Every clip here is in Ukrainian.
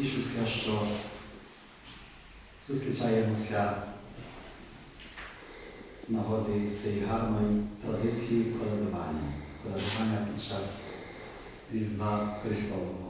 Тішуся, що зустрічаємося з нагоди цієї гарної традиції колядування. Колядування під час Різдва Христового.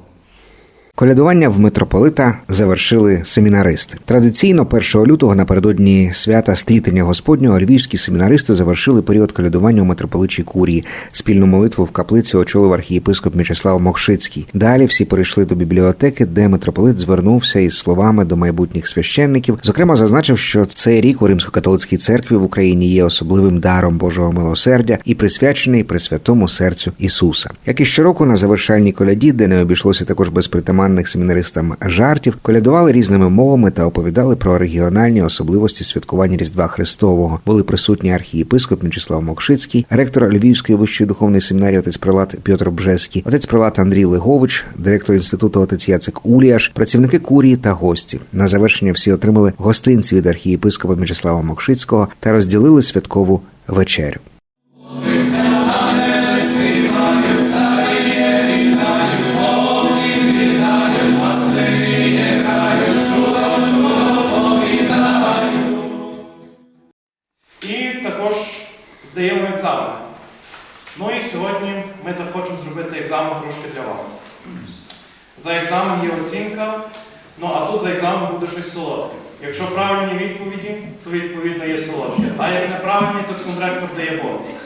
Колядування в митрополита завершили семінаристи. Традиційно 1 лютого напередодні свята стрітення Господнього львівські семінаристи завершили період колядування у митрополичій курії. Спільну молитву в каплиці очолив архієпископ М'ячеслав Мокшицький. Далі всі перейшли до бібліотеки, де митрополит звернувся із словами до майбутніх священників. Зокрема, зазначив, що цей рік у римсько-католицькій церкві в Україні є особливим даром Божого милосердя і присвячений Пресвятому серцю Ісуса. Як і щороку на завершальній коляді, де не обійшлося також без притаманних семінаристам жартів, колядували різними мовами та оповідали про регіональні особливості святкування Різдва Христового. Були присутні архієпископ Мячеслав Мокшицький, ректор Львівської вищої духовної семінарії отець прилат Пьотр Бжеський, отець прилат Андрій Легович, директор інституту отець Яцик Уліаш, працівники курії та гості. На завершення всі отримали гостинці від архієпископа Мячеслава Мокшицького та розділили святкову вечерю. Здаємо екзамен. Ну і сьогодні ми так хочемо зробити екзамен трошки для вас. За екзамен є оцінка, ну а тут за екзамен буде щось солодке. Якщо правильні відповіді, то відповідно є солодке. А як неправильні, то ксензректор дає бонус.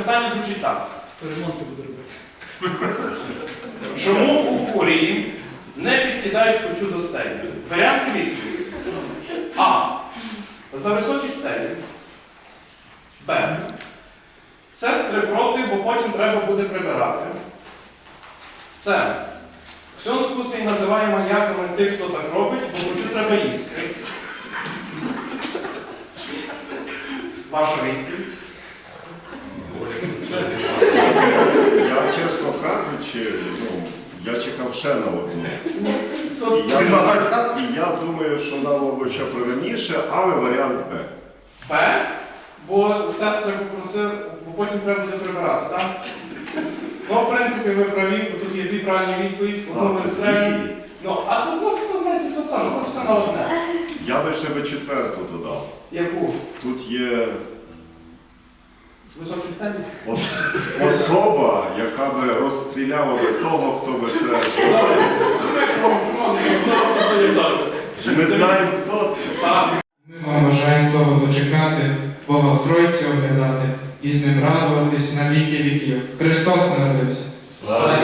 Питання звучить так. Ремонти буду робити. Чому у курії не підкидають ключу до стелі? Варіанти відповіді. А. За високі стелі. Б. Сестри проти, бо потім треба буде прибирати. С. Ксьон Скусий називає маньяками тих, хто так робить, бо ключу треба їсти. Ваша відповідь. Я, чесно кажучи, ну, я чекав ще на одну. І я, і я думаю, що вона мабуть ще правильніше, але варіант Б. Б, бо сестри попросили, бо потім треба буде прибирати, так? Ну, в принципі, ви праві, бо тут є дві правильні відповіді, середню. дві. Ну, а тут, ну, то, знаєте, тут теж, тут все на одне. Я би ще би четверту додав. Яку? Тут є Високі стелі? ос- особа, яка би розстріляла би того, хто би це. Солідарно. Ми знаємо, хто це. Ми маємо бажаємо того дочекати, Бога в Тройці оглядати і з ним радуватись на віки віків. Христос народився. Слава